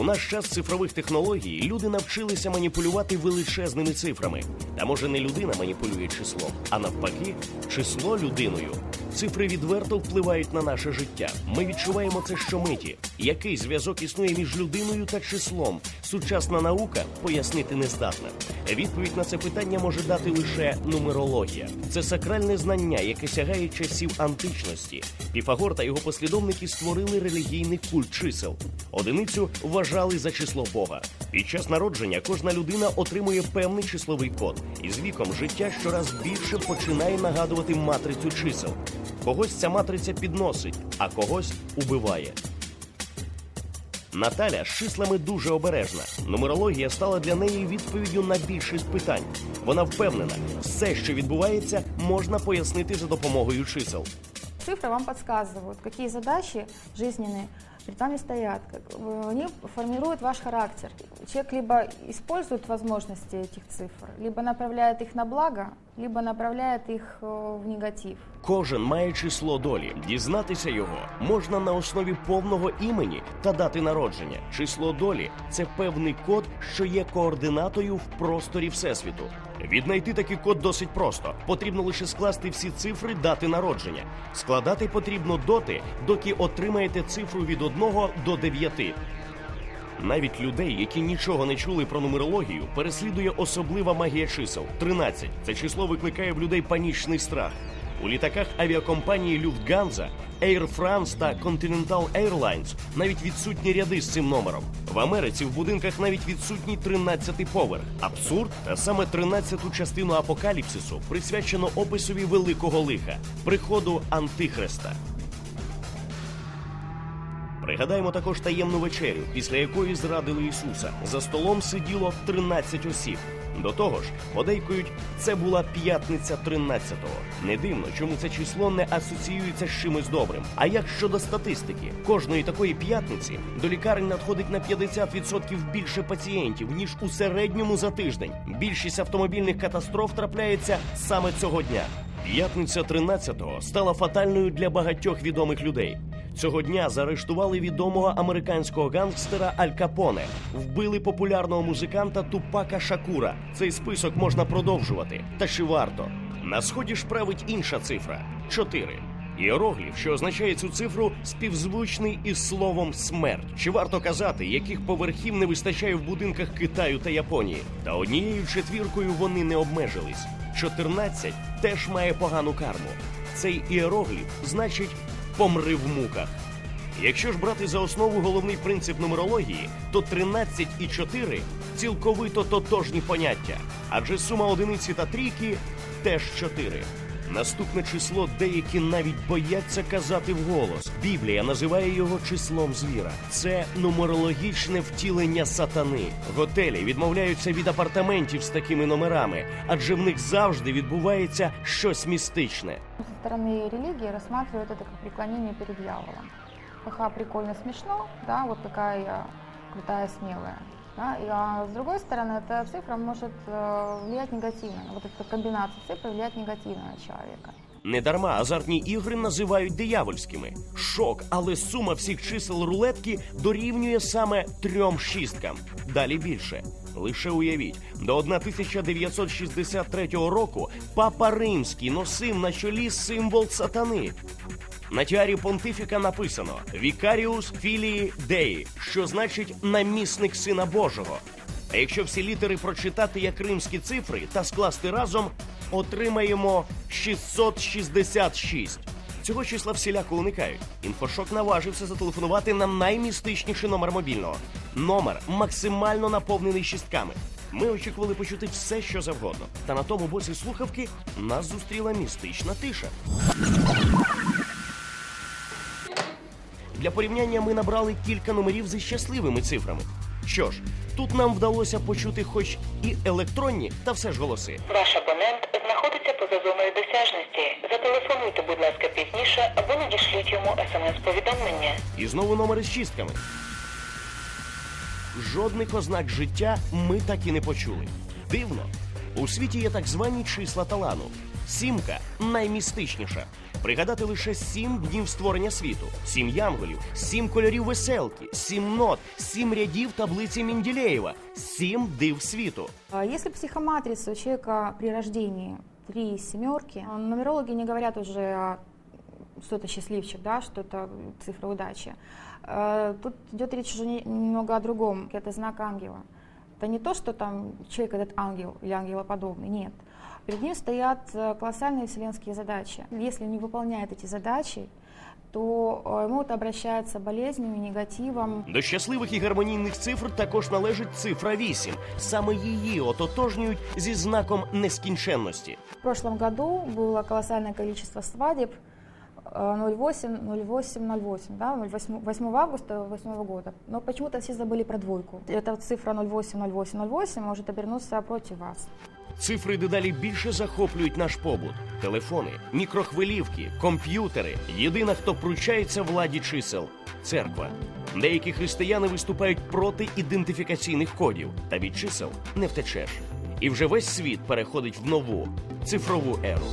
У наш час цифрових технологій люди навчилися маніпулювати величезними цифрами. Та може не людина маніпулює числом, а навпаки, число людиною. Цифри відверто впливають на наше життя. Ми відчуваємо це щомиті. Який зв'язок існує між людиною та числом? Сучасна наука пояснити не здатна. Відповідь на це питання може дати лише нумерологія. Це сакральне знання, яке сягає часів античності. Піфагор та його послідовники створили релігійний культ чисел. Одиницю вважали за число Бога. Під час народження кожна людина отримує певний числовий код, і з віком життя щораз більше починає нагадувати матрицю чисел. Когось ця матриця підносить, а когось убиває. Наталя з числами дуже обережна. Нумерологія стала для неї відповіддю на більшість питань. Вона впевнена, все, що відбувається, можна пояснити за допомогою чисел. Цифры вам подсказывают, какие задачи жизненные перед вами стоят. Как- э, Они формируют ваш характер. Человек либо использует возможности этих цифр, либо направляет их на благо, либо направляет их э, в негатив. Кожен має число долі. Дізнатися його можна на основі повного імені та дати народження. Число долі це певний код, що є координатою в просторі Всесвіту. Віднайти такий код досить просто. Потрібно лише скласти всі цифри дати народження. Складати потрібно доти, доки отримаєте цифру від 1 до 9. Навіть людей, які нічого не чули про нумерологію, переслідує особлива магія чисел 13. Це число викликає в людей панічний страх. У літаках авіакомпанії Люфтганза, Air France та Continental Airlines навіть відсутні ряди з цим номером. В Америці в будинках навіть відсутній 13-й поверх. Абсурд, та саме 13-ту частину апокаліпсису присвячено описові великого лиха приходу Антихриста. Пригадаємо також таємну вечерю, після якої зрадили Ісуса. За столом сиділо 13 осіб. До того ж, подейкують, це була п'ятниця 13-го. Не дивно, чому це число не асоціюється з чимось добрим. А як щодо статистики, кожної такої п'ятниці до лікарень надходить на 50% більше пацієнтів ніж у середньому за тиждень. Більшість автомобільних катастроф трапляється саме цього дня. П'ятниця 13-го стала фатальною для багатьох відомих людей. Цього дня заарештували відомого американського гангстера Аль Капоне, вбили популярного музиканта Тупака Шакура. Цей список можна продовжувати. Та чи варто? На сході ж править інша цифра 4. Іерогліф, що означає цю цифру, співзвучний із словом смерть. Чи варто казати, яких поверхів не вистачає в будинках Китаю та Японії? Та однією четвіркою вони не обмежились. 14 теж має погану карму. Цей іерогліф значить помри в муках. Якщо ж брати за основу головний принцип нумерології, то 13 і 4 цілковито тотожні поняття, адже сума одиниці та трійки теж 4. Наступне число деякі навіть бояться казати вголос. Біблія називає його числом звіра. Це нумерологічне втілення сатани. Готелі відмовляються від апартаментів з такими номерами, адже в них завжди відбувається щось містичне. Со стороны религии рассматривают это как преклонение перед дьяволом. Ха-ха, прикольно, смешно, да, вот такая я крутая. Да, и, а с другой стороны, эта цифра может э, влиять негативно. Вот эта комбинация цифр влияет негативно на человека. Недарма азартні ігри називають диявольськими. Шок, але сума всіх чисел рулетки дорівнює саме трьом шісткам. Далі більше. Лише уявіть, до 1963 року папа римський носив на чолі символ сатани. На тіарі понтифіка написано Вікаріус філії Деї, що значить намісник сина Божого. А якщо всі літери прочитати як римські цифри та скласти разом, отримаємо 666. Цього числа всіляко уникають. Інфошок наважився зателефонувати на наймістичніший номер мобільного. Номер максимально наповнений шістками. Ми очікували почути все, що завгодно. Та на тому боці слухавки нас зустріла містична тиша. Для порівняння ми набрали кілька номерів зі щасливими цифрами. Що ж, тут нам вдалося почути хоч і електронні, та все ж голоси. Ваш абонент знаходиться поза зоною досяжності. Зателефонуйте, будь ласка, пізніше або надішліть йому смс-повідомлення. І знову номери з чистками. Жодних ознак життя ми так і не почули. Дивно. У світі є так звані числа талану. Сімка наймістичніша. Пригадати лише сім днів створення світу, сім янголів, сім кольорів веселки, сім нот, сім рядів таблиці Мінділеєва, сім див світу. А Если психоматрица у человека при рождении три семерки, а нумерологи не говорят уже, о- что это счастливчик, да, что это цифра удачи. Э, Тут идет речь уже не- немного о другом. Это знак ангела. Это не то, что там человек этот ангел или ангелоподобный, нет. Перед ним стоят э, колоссальные вселенские задачи. Если он не выполняет эти задачи, то э, ему это обращается болезнями, негативом, До щасливих і гармонійних цифр також належить цифра 8. Саме її ототожнюють зі знаком нескінченності. В прошлом году было колоссальное количество свадеб э, 08, 08, 08, да, 08, 8 августа 8 года. Но почему-то все забыли про двойку. Эта цифра 08, 08, 08 может обернуться против вас. Цифри дедалі більше захоплюють наш побут: телефони, мікрохвилівки, комп'ютери. Єдина, хто пручається владі чисел церква. Деякі християни виступають проти ідентифікаційних кодів, та від чисел не втечеш. І вже весь світ переходить в нову цифрову еру.